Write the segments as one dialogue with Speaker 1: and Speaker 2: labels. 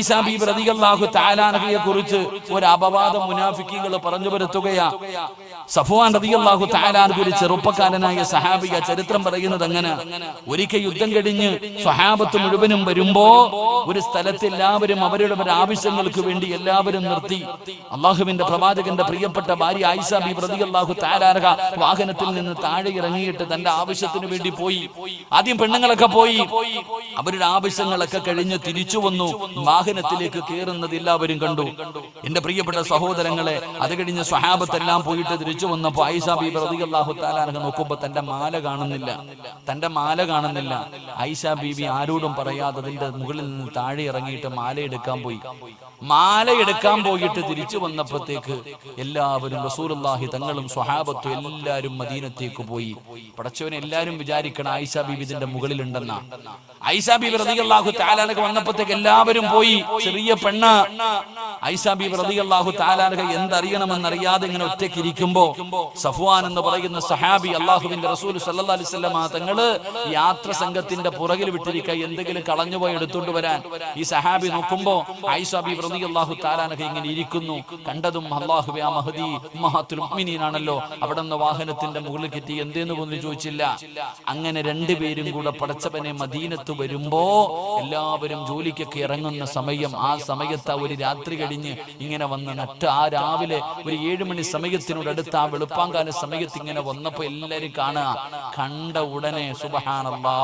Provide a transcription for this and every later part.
Speaker 1: ആയിഷ ബീബി റളിയല്ലാഹു തആലാനഹയെ കുറിച്ച് ഒരു അപവാദം മുനാഫിക്കുകൾ പറഞ്ഞു വരുത്തുകയാ സഫുവാൻ റളിയല്ലാഹു തആലാനഹു ഒരു ചെറുപ്പക്കാരനായ സഹാബിയ ചരിത്രം പറയുന്നത് അങ്ങനെ ഒരിക്കൽ യുദ്ധം കഴിഞ്ഞ് സ്വഹാബത്ത് മുഴുവനും വരുമ്പോ ഒരു സ്ഥലത്ത് എല്ലാവരും അവരുടെ ആവശ്യങ്ങൾക്ക് വേണ്ടി എല്ലാവരും നിർത്തി. അള്ളാഹുവിന്റെ പ്രവാചകന്റെ പ്രിയപ്പെട്ട ഭാര്യ ആയിഷ ബീബി റളിയല്ലാഹു തആലാനഹ വാഹനത്തിൽ നിന്ന് താഴെ ഇറങ്ങിയിട്ട് തന്റെ ആവശ്യത്തിന് വേണ്ടി പോയി. ആദ്യം പെണ്ണുങ്ങളൊക്കെ പോയി. അവരുടെ ആവശ്യങ്ങളൊക്കെ കഴിഞ്ഞ് തിരിച്ചു വന്നു. വാഹനത്തിലേക്ക് കയറുന്നത് എല്ലാവരും കണ്ടു. എന്റെ പ്രിയപ്പെട്ട സഹോദരങ്ങളെ അത് കഴിഞ്ഞ് സ്വഹാബത്തെല്ലാം പോയിട്ട് തിരിച്ചു വന്നപ്പോ ആയിഷ ബീബി റളിയല്ലാഹു താലാനഹ നോക്കുമ്പോ തന്റെ മാല കാണുന്നില്ല. തന്റെ മാല കാണുന്നില്ല. ആയിഷ ബീബി ആരോടും പറയാതെ അതിന്റെ മുകളിൽ നിന്ന് താഴെ ഇറങ്ങിയിട്ട് മാല എടുക്കാൻ പോയി. മാല എടുക്കാൻ പോയിട്ട് തിരിച്ചു വന്നപ്പോഴത്തേക്ക് എല്ലാവരും റസൂലുള്ളാഹി തങ്ങളും സ്വഹാബത്തും എല്ലാവരും മദീനത്തേക്ക് പോയി. പടച്ചവനെ എല്ലാവരും വിചാരിക്കണം ആയിഷ ബീബി ഇതിന്റെ മുകളിലുണ്ടെന്ന. ഐഷ ബീബി റളിയല്ലാഹു താലാനക്ക് വന്നപ്പോഴത്തേക്ക് എല്ലാവരും പോയി. ചെറിയ പെണ്ണ. ഐഷ പ്രതി റളിയല്ലാഹു തആലാനക എന്തറിയണമെന്നറിയാതെ ഇങ്ങനെ ഒറ്റയ്ക്ക് ഇരിക്കുമ്പോ സഫ്വാൻ എന്ന് പറയുന്ന സഹാബി അള്ളാഹുവിന്റെ റസൂൽ സല്ലാ അലൈഹി വസല്ലമ തങ്ങൾ യാത്ര സംഘത്തിന്റെ പുറകിൽ വിട്ടിരിക്കുക എന്തെങ്കിലും കളഞ്ഞുപോയി എടുത്തുകൊണ്ട് വരാൻ. ഈ സഹാബി നോക്കുമ്പോ ഐസാബി പ്രതി അള്ളാഹു തആലാനക ഇങ്ങനെ ഇരിക്കുന്നു. കണ്ടതും അള്ളാഹു ആ മഹദി ഉമ്മഹാത്തുൽ മുഅ്മിനീനാണല്ലോ. അവിടെ നിന്ന് വാഹനത്തിന്റെ മുകളിൽ കിട്ടി എന്തേന്ന് പോലും ചോദിച്ചില്ല. അങ്ങനെ രണ്ടുപേരും കൂടെ പടച്ചവനെ മദീനത്ത് വരുമ്പോ എല്ലാവരും ജോലിക്കൊക്കെ ഇറങ്ങുന്ന സമയം ആ സമയത്ത് ഒരു രാത്രി കഴിഞ്ഞ് ഇങ്ങനെ വന്ന് നട്ട് ആ രാവിലെ ഒരു ഏഴ് മണി സമയത്തിനോടടുത്ത് ആ വെളുപ്പാങ്കാല സമയത്ത് ഇങ്ങനെ വന്നപ്പോ എല്ലാരും കാണുക കണ്ട ഉടനെ സുബഹാനല്ലാ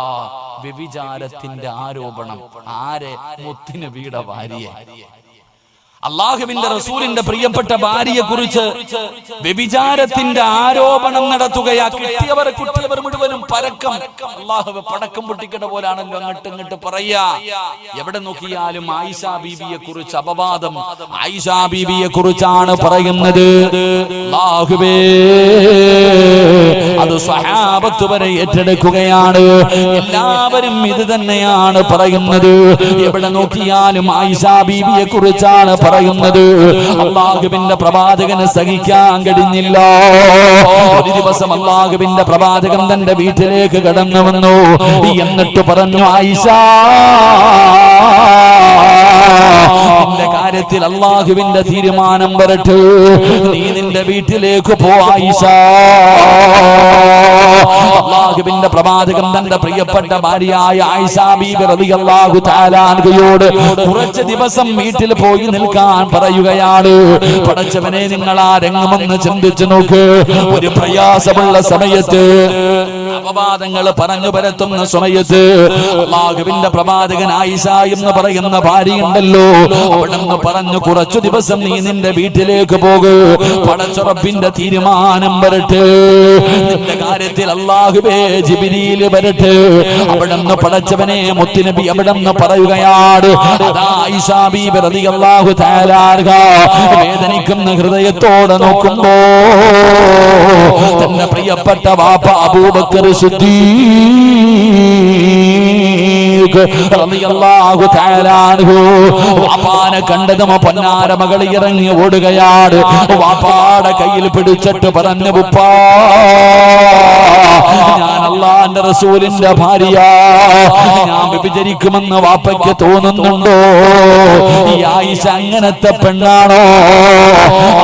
Speaker 1: വ്യഭിചാരത്തിന്റെ ആരോപണം. ആരെ? മുത്തിന് വീട ഭാര്യയെ. അള്ളാഹുവിന്റെ റസൂലിന്റെ പ്രിയപ്പെട്ട ഭാര്യയെ കുറിച്ച് വ്യഭിചാരത്തിന്റെ ആരോപണം നടത്തുകയാ. കിട്ടിയവർ കുട്ടിയവർ പരക്കം. അള്ളാഹു പടക്കം പൊട്ടിക്കട പോലാണല്ലോ അങ്ങോട്ട് ഇങ്ങോട്ട് പറയാ എവിടെ നോക്കിയാലും ആയിഷ ബീബിയെ കുറിച്ച് അപവാദം. ആയിഷ ബീബിയെ കുറിച്ചാണ് പറയുന്നത്. അത് സ്വഹാബത്ത് വരെ ഏറ്റെടുക്കുകയാണ്. എല്ലാവരും ഇത് തന്നെയാണ് പറയുന്നത്. എവിടെ നോക്കിയാലും ആയിഷ ബീബിയെ കുറിച്ചാണ് പറയുന്നത്. അള്ളാഹുവിന്റെ പ്രവാചകനെ സഹിക്കാൻ കഴിഞ്ഞില്ല. ഒരു ദിവസം അള്ളാഹുവിന്റെ പ്രവാചകൻ തന്റെ വീട്ടിലേക്ക് കടന്നു വന്നു. എന്നിട്ട് പറഞ്ഞു ആയിഷ കാര്യത്തിൽ അള്ളാഹുവിന്റെ തീരുമാനം വരട്ടെ. നീ നിന്റെ വീട്ടിലേക്ക് പോ ആയിഷ. അള്ളാഹുവിന്റെ പ്രവാചകൻ തന്റെ പ്രിയപ്പെട്ട ഭാര്യയായ ആയിഷ ബീബി റളിയല്ലാഹു തആല അൻഹയോട് കുറച്ച് ദിവസം വീട്ടിൽ പോയി നിൽക്കാൻ പറയുകയാണ്. പടച്ചവനെ നിങ്ങൾ ആ രംഗമെന്ന് ചിന്തിച്ചു നോക്ക്. ഒരു പ്രയാസമുള്ള സമയത്ത് അപവാദങ്ങൾ പറഞ്ഞു പരത്തുന്ന സമയത്ത് അള്ളാഹുവിന്റെ പ്രവാചകൻ ആയിഷ എന്ന് പറയുന്ന ഭാര്യയുണ്ടല്ലോ. അവിടുന്ന് പറഞ്ഞു കുറച്ചു ദിവസം നീ നിന്റെ വീട്ടിലേക്ക് പോകൂ. പടച്ചുറപ്പിന്റെ തീരുമാനം വരട്ടെ. നിന്റെ കാര്യത്തിൽ അള്ളാഹുബേ ജിബിരിയിൽ വരട്ടെ. അവിടെ നിന്ന് പടച്ചവനെ മുത്തിനബി അവിടെ നിന്ന് പറയുകയാണ് അൻഹ വേദനിക്കുന്ന ഹൃദയത്തോടെ നോക്കുമ്പോ തന്റെ പ്രിയപ്പെട്ട വാപ്പ അബൂബക്കർ സിദ്ദീഖ് തആല വാപ്പാനെ പൊന്നാര മകൾ ഇറങ്ങി ഓടുകയാണ്. വാപ്പാടെ കയ്യിൽ പിടിച്ചിട്ട് പറഞ്ഞു ഉപ്പാ അള്ളാന്റെ റസൂലിന്റെ ഭാര്യ. ഞാൻ വിഭജിക്കുമെന്ന് വാപ്പയ്ക്ക് തോന്നുന്നുണ്ടോ? ഈ ആയിഷ അങ്ങനത്തെ പെണ്ണാണോ?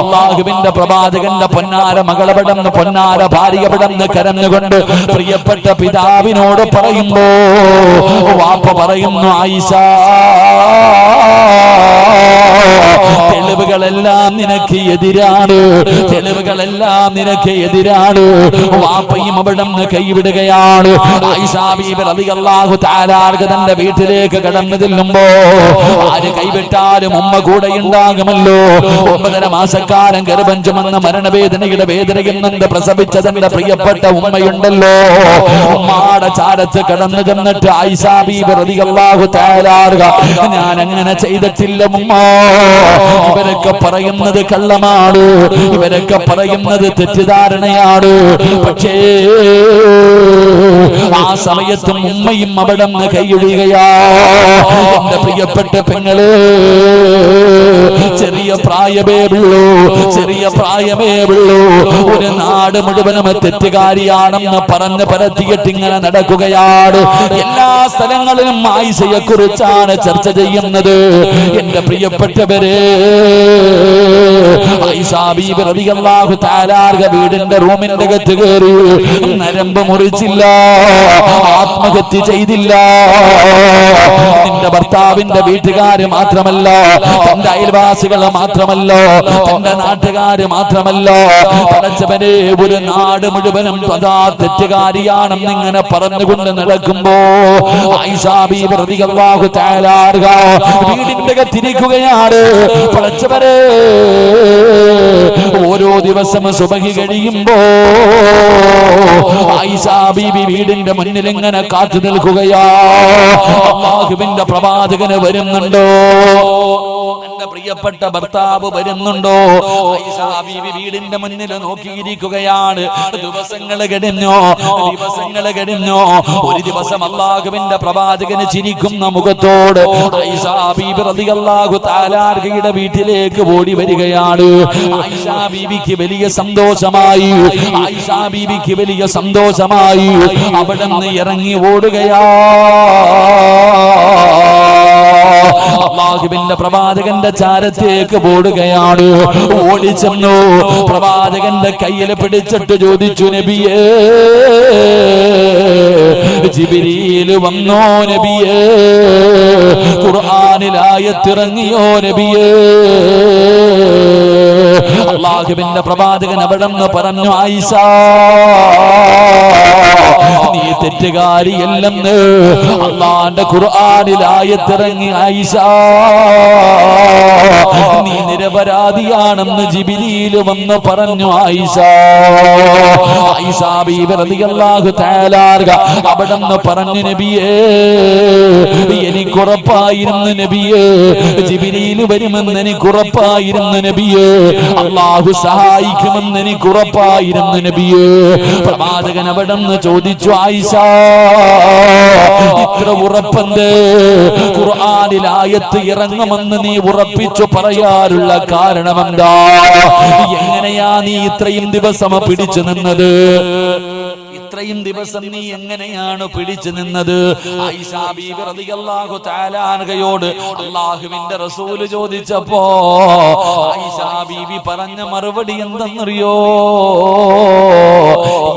Speaker 1: അള്ളാഹുവിന്റെ പ്രവാചകന്റെ പൊന്നാര മകളവിടന്ന് പൊന്നാര ഭാര്യ വിടന്ന് കരഞ്ഞുകൊണ്ട് പ്രിയപ്പെട്ട പിതാവിനോട് പറയുമ്പോ വാപ്പ പറയുന്നു ആയിഷ തെളിവുകളെല്ലാം നിനക്ക് എതിരാണ്. തെളിവുകളെല്ലാം നിനക്ക് എതിരാണ്. വാപ്പയും അവിടെ നിന്ന് കൈവിടുകയാണ്. തന്റെ വീട്ടിലേക്ക് കടന്നു ചെല്ലുമ്പോ ആര് കൈവിട്ടാലും ഉമ്മ കൂടെ ഉണ്ടാകുമല്ലോ. ഒമ്പതര മാസക്കാലം ഗർഭം ചുമന്ന മരണവേദനയുടെ വേദനയിൽ നിന്ന് പ്രസവിച്ച തന്റെ പ്രിയപ്പെട്ട ഉമ്മയുണ്ടല്ലോ. ഉമ്മാടെ ചാരത്ത് കടന്നു ചെന്നിട്ട് ആയിഷാ ബീബി റളിയല്ലാഹു തആല അൻഹ ഞാൻ അങ്ങനെ ചെയ്തിട്ടില്ല ഉമ്മ. ഇവരൊക്കെ പറയുന്ന പറയുന്നത് കള്ളമാണ്? ഇവരൊക്കെ പറയുന്നത് തെറ്റിദ്ധാരണയാണ്? പക്ഷേ ആ സമയത്തും ഉമ്മയും അവിടെ നിന്ന് കൈയൊഴിയുകയാ എന്റെ പ്രിയപ്പെട്ട പെങ്ങൾ ചെറിയ പ്രായമേ ഉള്ളൂ. ചെറിയ പ്രായമേ ഉള്ളൂ. ഒരു നാട് മുഴുവനും തെറ്റുകാരിയാണെന്ന് പറഞ്ഞ് പരത്തിയിട്ട് ഇങ്ങനെ നടക്കുകയാണ്. എല്ലാ സ്ഥലങ്ങളിലും ആയിഷയെ കുറിച്ചാണ് ചർച്ച ചെയ്യുന്നത്. എന്റെ പ്രിയപ്പെട്ടവരെ വീടിന്റെ റൂമിന്റെ അകത്ത് കയറി നരമ്പ് മുറിച്ചില്ല. ആത്മഹത്യ ചെയ്തില്ല. നിന്റെ ഭർത്താവിന്റെ വീട്ടുകാര് മാത്രമല്ല തന്റെ അയൽവാസികൾ മാത്രമല്ല തന്റെ നാട്ടുകാര് മാത്രമല്ല. പടച്ചവനെ ഒരു നാട് മുഴുവനും അതാ തെറ്റുകാരിയാണെന്ന് ഇങ്ങനെ പറഞ്ഞുകൊണ്ട് നടക്കുമ്പോ വീടിന്റെ അകത്തിരിക്കുകയാണ് പടച്ചവരെ ഓരോ ദിവസം സുബഹി കഴിയുമ്പോ ബീബി വീടിന്റെ മുന്നിൽ ഇങ്ങനെ കാത്തു നിൽക്കുകയാ. അള്ളാഹുവിന്റെ പ്രവാചകന് വരുന്നുണ്ടോ? എന്റെ പ്രിയപ്പെട്ട ഭർത്താവ് വരുന്നുണ്ടോ? വീടിന്റെ മുന്നിൽ നോക്കിയിരിക്കുകയാണ്. ദിവസങ്ങൾ കഴിഞ്ഞോ? ദിവസങ്ങൾ കഴിഞ്ഞോ? ഒരു ദിവസം അള്ളാഹുവിന്റെ പ്രവാചകന് ചിരിക്കുന്ന മുഖത്തോട് ആയിഷാ ബീബി റളിയല്ലാഹു തആലാർഗയുടെ വീട്ടിലേക്ക് ഓടി വരികയാണ്. ആയിഷാ ബീബിക്ക് വലിയ സന്തോഷമായി. ആയിഷാ ബീബിക്ക് വലിയ സന്തോഷമായി. അവിടെ നിന്ന് ഇറങ്ങി ഓടുകയാ. പ്രവാചകന്റെ ചാരത്തേക്ക് പോടുകയാണ് ഓടിച്ചെന്നു പ്രവാചകന്റെ കയ്യിൽ പിടിച്ചിട്ട് ചോദിച്ചു നബിയേ ജിബിരിയിൽ വന്നോ നബിയേ? ഖുർആനിലായത്തിറങ്ങിയോ നബിയേ? അള്ളാഹുവിന്റെ പ്രവാചകൻ അവിടെ നിന്ന് പറഞ്ഞു ആയിഷ നീ തെറ്റുകാരിയല്ലെന്ന് അള്ളാന്റെ ഖുർആനിലായത്തിറങ്ങി ആയിഷ. നീ നിരപരാധിയാണെന്ന് ജിബിലിയിൽ വന്ന് പറഞ്ഞു ആയിഷ. ആയിഷ ബീബി റളിയല്ലാഹു തആല അവിടെ പറഞ്ഞു നബിയേ എനിക്കുറപ്പായിരുന്നു നബിയേ. ജിബിലിയിൽ വരുമെന്ന് എനിക്കുറപ്പായിരുന്നു നബിയേ. അള്ളാഹു സഹായിക്കുമെന്ന് എനിക്കുറപ്പായിരുന്നു നബിയേ. പ്രവാചകൻ അവിടെ ചോദിച്ചു ആയിഷ ഇത്ര ഉറപ്പെന്ത് ഖുർആനിലായത്ത് ഇറങ്ങുമെന്ന് നീ ഉറപ്പിച്ചു പറയാനുള്ള കാരണമെന്താ? എങ്ങനെയാ നീ ഇത്രയും ദിവസം പിടിച്ചു നിന്നത്? ഇത്രയും ദിവസം നീ എങ്ങനെയാണ് പിടിച്ചു നിന്നത്? അള്ളാഹുവിന്റെ റസൂൽ ചോദിച്ചപ്പോ ബീബി പറഞ്ഞ മറുപടി എന്തെന്നറിയോ?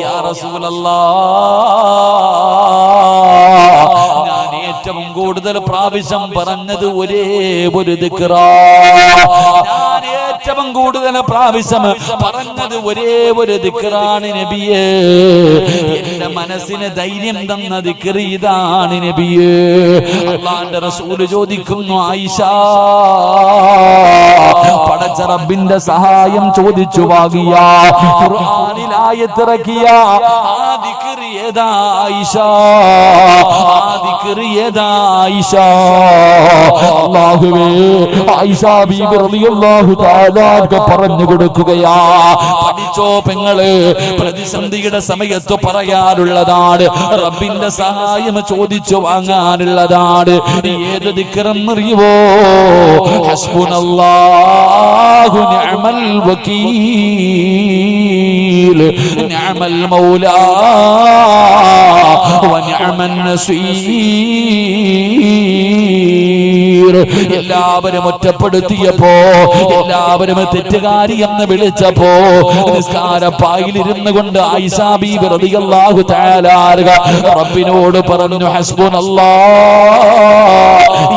Speaker 1: യാ റസൂലല്ലാഹ് ഞാൻ ഏറ്റവും കൂടുതൽ പ്രാവശ്യം പറഞ്ഞത് ഒരേ ഒരു ഞാൻ ഏറ്റവും കൂടുതൽ പ്രാവശ്യം പറഞ്ഞത് ഒരേ ഒരു ദിക്റാണ് നബിയേ. എന്റെ മനസ്സിന് ധൈര്യം തന്ന ദിക്ർ ഇതാണ് നബിയേ. അള്ളാന്റെ റസൂൽ ചോദിക്കുന്നു ആയിഷ പടച്ച റബ്ബിന്റെ സഹായം ചോദിച്ചു വാങ്ങിയ. ഖുർആനിലായത്തിറക്കിയ പറഞ്ഞു കൊടുക്കുകയാ. പഠിച്ചോ പെങ്ങൾ പ്രതിസന്ധിയുടെ സമയത്ത് പറയാനുള്ളതാണ്. റബ്ബിന്റെ സഹായം ചോദിച്ചു വാങ്ങാനുള്ളതാണ്. ഏത് ദിക്റെന്നറിയുവോ? ഹസ്ബുനല്ലാഹു നിഅമൽ വകീൽ നിഅമൽ മൗലാ വനിഅമൻ നസീർ എല്ലാവരും ഒറ്റപ്പെടുത്തിയപ്പോ എല്ലാവരും തെറ്റുകാരി എന്ന് വിളിച്ചപ്പോ നിസ്കാരപ്പായിലിരുന്നു കൊണ്ട് തആല റബ്ബിനോട് പറഞ്ഞു ഹസ്ബുനല്ലാഹ്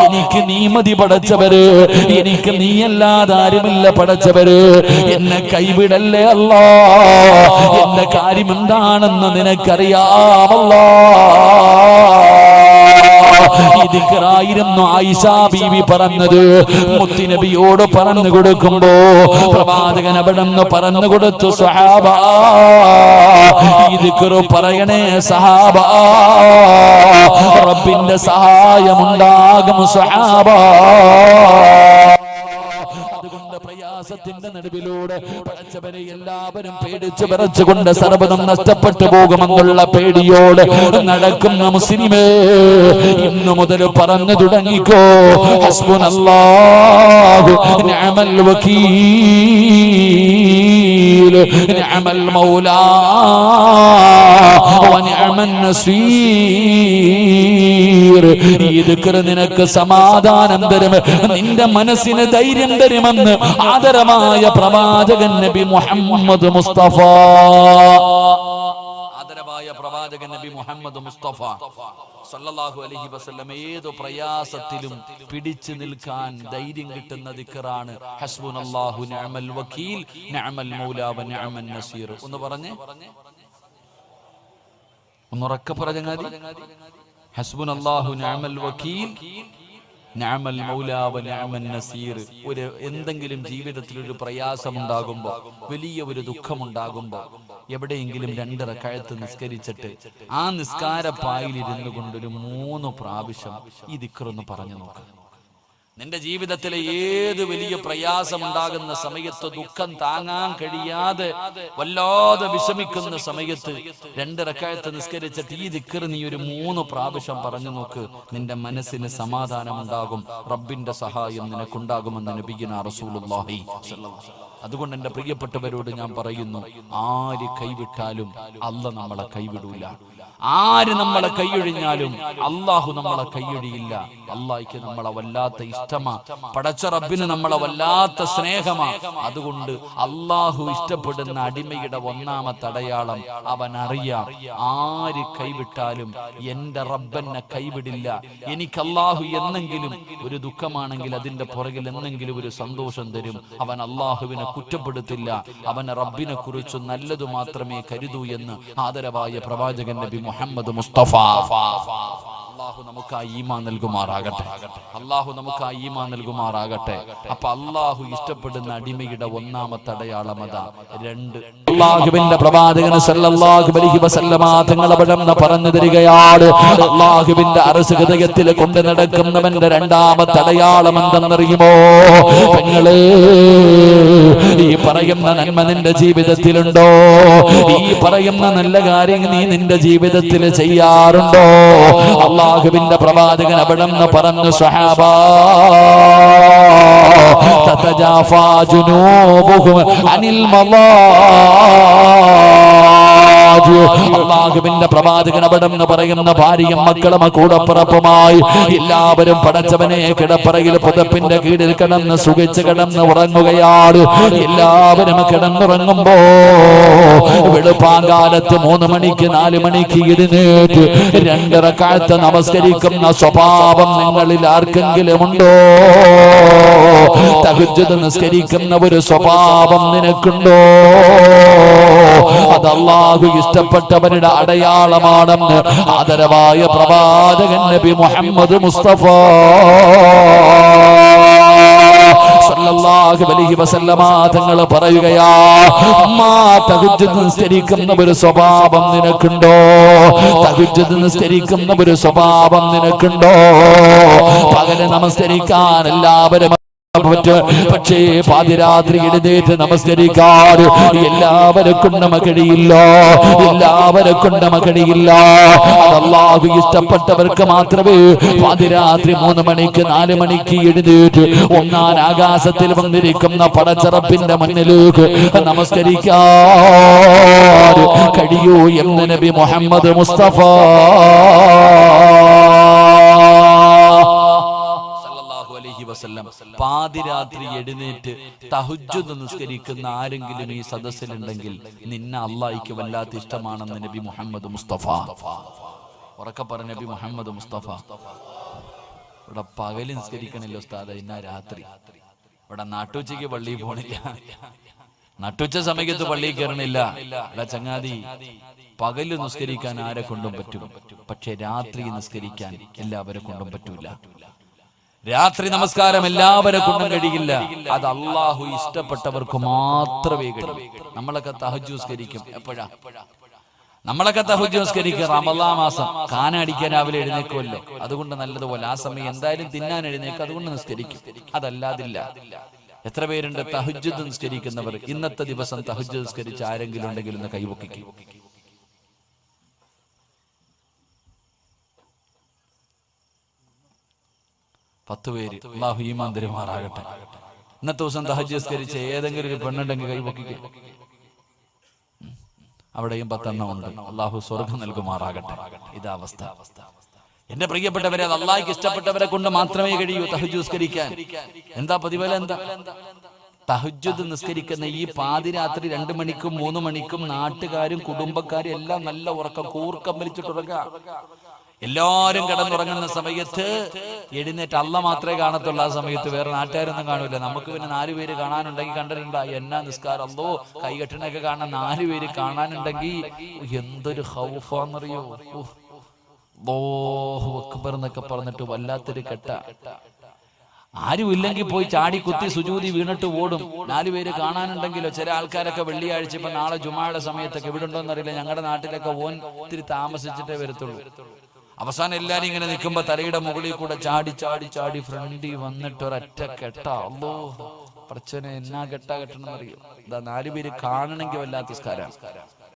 Speaker 1: എനിക്ക് നീ മതി പടച്ചവര് എനിക്ക് നീ അല്ലാതെ ആരുമില്ല പടച്ചവര് എന്നെ കൈവിടല്ലേ അല്ലാ എന്റെ കാര്യം എന്താണെന്ന് നിനക്കറിയാമല്ലോ. ഇതിക്കറായിരുന്നു ആയിഷ ബീവി പറഞ്ഞത്. മുത്തിനബിയോട് പറഞ്ഞു കൊടുക്കുമ്പോ പ്രവാചകൻ അവിടെ നിന്ന് പറഞ്ഞു കൊടുത്തു സഹാബ പറയണേ സഹാബ റബ്ബിന്റെ സഹായമുണ്ടാകും സഹാബ. പ്രയാസത്തിന്റെ നടുവിലൂടെ പഠിച്ചവരെ എല്ലാവരും പേടിച്ചു വിറച്ചുകൊണ്ട് സർവതം നഷ്ടപ്പെട്ടു പോകുമെന്നുള്ള പേടിയോടെ നടക്കുന്ന മുസ്ലിമേ ഇന്നു മുതൽ പറഞ്ഞു തുടങ്ങിക്കോ. ഹസ്ബുനല്ലാഹു നിഅമൽ വകീൽ നിഅമൽ മൗലാ ഈ ദിക്ർ നിനക്ക് സമാധാനം തരും. നിന്റെ മനസ്സിന് ധൈര്യം തരുമെന്ന് ആദരമായ പ്രവാചകൻ നബി മുഹമ്മദ് മുസ്തഫ. ആദരവായ പ്രവാചകൻ നബി മുഹമ്മദ് മുസ്തഫ. സല്ലല്ലാഹു അലൈഹി വസല്ലം ഏതു പ്രയാസത്തിലും പിടിച്ചു നിൽക്കാൻ ധൈര്യം കിട്ടുന്ന ദിക്റാണ്. ഹസ്ബുനല്ലാഹു നിഅമൽ വക്കീൽ നിഅമൽ മൗലാ വ നിഅമൻ നസീർ. എന്ന് പറഞ്ഞേ. ഒന്നുറക്കെ പറഞ്ഞങ്ങാതി. ഹസ്ബുനല്ലാഹു നിഅമൽ വക്കീൽ നിഅമൽ മൗലാ വ നിഅമൻ നസീർ. ഒരു എന്തെങ്കിലും ജീവിതത്തിൽ ഒരു പ്രയാസം ഉണ്ടാകുമ്പോൾ വലിയ ഒരു ദുഃഖമുണ്ടാകുമ്പോൾ എവിടെയെങ്കിലും രണ്ടര കഴുത്ത് നിസ്കരിച്ചിട്ട് ആ നിസ്കാര നിസ്കാരപ്പായിലിരുന്നു കൊണ്ടൊരു മൂന്ന് പ്രാവശ്യം ഈ ദിക്കറൊന്ന് പറഞ്ഞു നോക്കാം. നിന്റെ ജീവിതത്തിലെ ഏത് വലിയ പ്രയാസം ഉണ്ടാകുന്ന സമയത്ത് ദുഃഖം താങ്ങാൻ കഴിയാതെ വല്ലാതെ വിഷമിക്കുന്ന സമയത്ത് രണ്ട് റക്കായത്ത് നിസ്കരിച്ചിട്ട് ഈ ദിക്കർ നീ ഒരു മൂന്ന് പ്രാവശ്യം പറഞ്ഞു നോക്ക്. നിന്റെ മനസ്സിന് സമാധാനമുണ്ടാകും. റബ്ബിന്റെ സഹായം നിനക്കുണ്ടാകുമെന്ന് നബിഗിന റസൂലുള്ളാഹി അതുകൊണ്ട് എന്റെ പ്രിയപ്പെട്ടവരോട് ഞാൻ പറയുന്നു ആര് കൈവിട്ടാലും അല്ല നമ്മളെ കൈവിടൂല. ആര് നമ്മളെ കൈയൊഴിഞ്ഞാലും അള്ളാഹു നമ്മളെ കൈയൊഴിയില്ല. അള്ളാഹിക്ക് നമ്മളെ വല്ലാത്ത ഇഷ്ടമാ. പടച്ച റബ്ബിന് നമ്മളെ വല്ലാത്ത സ്നേഹമാ. അതുകൊണ്ട് അള്ളാഹു ഇഷ്ടപ്പെടുന്ന അടിമയുടെ ഒന്നാമത്തെ അടയാളം അവൻ അറിയാം ആര് കൈവിട്ടാലും എന്റെ റബ്ബെന്നെ കൈവിടില്ല. എനിക്ക് അള്ളാഹു എന്നെങ്കിലും ഒരു ദുഃഖമാണെങ്കിൽ അതിന്റെ പുറകിൽ എന്നെങ്കിലും ഒരു സന്തോഷം തരും. അവൻ അള്ളാഹുവിനെ കുറ്റപ്പെടുത്തില്ല. അവൻ റബ്ബിനെ കുറിച്ച് നല്ലതു മാത്രമേ കരുതൂ എന്ന് ആദരവായ പ്രവാചകൻ നബി മുഹമ്മദ് മുസ്തഫ. അള്ളാഹു നമുക്ക് ആ ഈമാ നൽകുമാറാകട്ടെ. അള്ളാഹു നമുക്ക് ആ ഈമാ നൽകുമാറാകട്ടെ. അപ്പൊ അള്ളാഹു ഇഷ്ടപ്പെടുന്ന അടിമയുടെ ഒന്നാമത്തെ അടയാളം അതാ. രണ്ട്. അള്ളാഹുവിന്റെ പ്രവാചകന് സല്ലല്ലാഹു അലൈഹി വസല്ലമ തങ്ങൾ പറഞ്ഞു തരികയാണ്. അള്ളാഹുവിന്റെ അറസ് ഹൃദയത്തിൽ കൊണ്ട് നടക്കുന്നവന്റെ രണ്ടാമത്തെ അടയാളം എന്തെന്നറിയുമോ? നിങ്ങൾ ഈ പറയുന്ന നന്മ നിന്റെ ജീവിതത്തിലുണ്ടോ? ഈ പറയുന്ന നല്ല കാര്യം നീ നിന്റെ ജീവിതത്തിൽ ചെയ്യാറുണ്ടോ? അള്ളാഹുവിന്റെ പ്രവാചകൻ അവിടെ നിന്ന് പറഞ്ഞു സഹാബ തതജാഫാ അനിൽ മളാജ് അള്ളാഹുവിന്റെ പ്രവാചകൻ അവിടെ നിന്ന് പറയുന്ന ഭാര്യയും മക്കളും കൂടപ്പിറപ്പുമായി എല്ലാവരും പടച്ചവനെ കിടപ്പറയിൽ പുതപ്പിന്റെ കീഴിൽ കിടന്ന് സുഖിച്ച് കിടന്ന് ഉറങ്ങുകയാണ് എല്ലാവരും കിടന്നുറങ്ങുമ്പോ വെളുപ്പാങ്കാലത്ത് മൂന്ന് മണിക്ക് നാല് മണിക്ക് ഇരുന്നേറ്റ് രണ്ടര കാലത്ത് നമസ്കരിക്കുന്ന സ്വഭാവം നിങ്ങളിൽ ആർക്കെങ്കിലും ഉണ്ടോ തഹജ്ജുദ് നിസ്കരിക്കുന്ന ഒരു സ്വഭാവം നിനക്കുണ്ടോ അത് അള്ളാഹു ഇഷ്ടപ്പെട്ടവരുടെ അടയാളമാണെന്ന് ആദരവായ പ്രവാചകൻ നബി മുഹമ്മദ് മുസ്തഫ. തങ്ങൾ പറയുകയാ നിസ്കരിക്കുന്ന ഒരു സ്വഭാവം നിനക്കുണ്ടോ? തഹജ്ജുദ് നിസ്കരിക്കുന്ന ഒരു സ്വഭാവം നിനക്കുണ്ടോ? പകൽ നമസ്കരിക്കാൻ എല്ലാവരും പക്ഷേ പാതിരാത്രി എഴുന്നേറ്റ് നമസ്കരിക്കാൻ എല്ലാവർക്കും നമ്മ കഴിയില്ല എല്ലാവർക്കും നമ്മ കഴിയില്ല അള്ളാഹു ഇഷ്ടപ്പെട്ടവർക്ക് മാത്രമേ പാതിരാത്രി മൂന്ന് മണിക്ക് നാല് മണിക്ക് എഴുന്നേറ്റ് ഒന്നാൻ ആകാശത്തിൽ വന്നിരിക്കുന്ന പടച്ചറപ്പിന്റെ മുന്നിലേക്ക് നമസ്കരിക്കാ കഴിയൂ എന്ന് നബി മുഹമ്മദ് മുസ്തഫ വസല്ലം പാതിരാത്രി എഴുന്നേറ്റ് തഹുജു നിസ്കരിക്കുന്ന ആരെങ്കിലും ഈ സദസ്സിലുണ്ടെങ്കിൽ നിന്നെ അള്ളാഹിക്ക് വല്ലാത്ത ഇഷ്ടമാണെന്ന് നബി മുഹമ്മദ് മുസ്തഫ. ഉറക്കെ പറഞ്ഞ നബി മുഹമ്മദ് മുസ്തഫ. ഇവിടെ പകൽ നിസ്കരിക്കണില്ല ഉസ്താദ? ഇന്ന രാത്രി. ഇവിടെ നാട്ടുച്ചയ്ക്ക് പള്ളിയിൽ പോണില്ല. നട്ടുച്ച സമയത്ത് പള്ളിയിൽ കയറണില്ല അല്ല ചങ്ങാതി പകൽ നിസ്കരിക്കാൻ ആരെ കൊണ്ടും പറ്റും? പക്ഷെ രാത്രി നിസ്കരിക്കാൻ എല്ലാവരെ കൊണ്ടും പറ്റൂല. രാത്രി നമസ്കാരം എല്ലാവരെ കൊണ്ടും കഴിയില്ല അത് അള്ളാഹു ഇഷ്ടപ്പെട്ടവർക്ക് മാത്രമേ കഴിയൂ നമ്മളൊക്കെ തഹജ് നിസ്കരിക്കും. എപ്പോഴാ? നമ്മളൊക്കെ തഹുജോസ്കരിക്കുക റമദാ മാസം കാന അടിക്കാൻ രാവിലെ എഴുന്നേക്കുമല്ലോ അതുകൊണ്ട് നല്ലതുപോലെ ആ സമയം എന്തായാലും തിന്നാൻ എഴുന്നേക്കും അതുകൊണ്ട് നിസ്കരിക്കും. അതല്ലാതില്ല. എത്ര പേരുണ്ട് തഹജ്ജുദ് നിസ്കരിക്കുന്നവർ? ഇന്നത്തെ ദിവസം തഹജ്ജുദ് നിസ്കരിച്ച് ആരെങ്കിലും ഉണ്ടെങ്കിൽ ഒന്ന് കൈവക്കിക്കും. പത്ത് പേര് അള്ളാഹു ഈമാൻ തരുമാറാകട്ടെ ഇന്നത്തെ ദിവസം തഹജസ്കരിച്ച ഏതെങ്കിലും ഒരു പെണ്ണുണ്ടെങ്കിൽ കൈവക്കിക്കും അവിടെയും പത്തെണ്ണം ഉണ്ട്. അള്ളാഹു സ്വർഗം നൽകുമാറാകട്ടെ. ഇതാ അവസ്ഥ. എന്റെ പ്രിയപ്പെട്ടവരെ അത് അള്ളാഹിക്ക് ഇഷ്ടപ്പെട്ടവരെ കൊണ്ട് മാത്രമേ കഴിയൂ തഹജുസ്കരിക്കാൻ എന്താ പതിവല എന്താ തഹജുദ് നിസ്കരിക്കുന്ന ഈ പാതിരാത്രി രണ്ടു മണിക്കും മൂന്ന് മണിക്കും നാട്ടുകാരും കുടുംബക്കാരും എല്ലാം നല്ല ഉറക്കം കൂർക്കം വലിച്ചിട്ടുറങ്ങുക എല്ലാരും കിടന്നുറങ്ങുന്ന സമയത്ത് എഴുന്നേറ്റ് അല്ല മാത്രമേ കാണത്തുള്ളൂ ആ സമയത്ത് വേറെ നാട്ടുകാരൊന്നും കാണൂല. നമുക്ക് പിന്നെ നാലു പേര് കാണാനുണ്ടെങ്കിൽ കണ്ടിട്ടുണ്ട? എന്നാ നിസ്കാരം? അല്ലോ കൈകെട്ടിനൊക്കെ കാണാൻ നാലു പേര് കാണാനുണ്ടെങ്കിൽ എന്തൊരു ഹൗഫാന്നറിയോ? അക്ബർ എന്നൊക്കെ പറഞ്ഞിട്ട് വല്ലാത്തൊരു കെട്ട. ആരും ഇല്ലെങ്കിൽ പോയി ചാടി കുത്തി സുജൂതി വീണിട്ട് ഓടും. നാലു പേര് കാണാനുണ്ടെങ്കിലോ? ചില ആൾക്കാരൊക്കെ വെള്ളിയാഴ്ച ഇപ്പൊ നാളെ ജുമായുടെ സമയത്തൊക്കെ ഇവിടെ ഉണ്ടോന്ന് അറിയില്ല ഞങ്ങളുടെ നാട്ടിലൊക്കെ ഓൻ ഇത്തിരി താമസിച്ചിട്ടേ വരത്തുള്ളൂ. അവസാനം എല്ലാരും ഇങ്ങനെ നിൽക്കുമ്പോ തലയുടെ മുകളിൽ കൂടെ ചാടി ചാടി ചാടി ഫ്രണ്ടി വന്നിട്ട് ഒരൊറ്റ കെട്ട. അല്ലോ പ്രച്ചനെ എന്നാ കെട്ടാ കെട്ടണം അറിയോ? ഇതാ നാല് പേര് കാണണമെങ്കിൽ വല്ലാത്ത സ്കാരം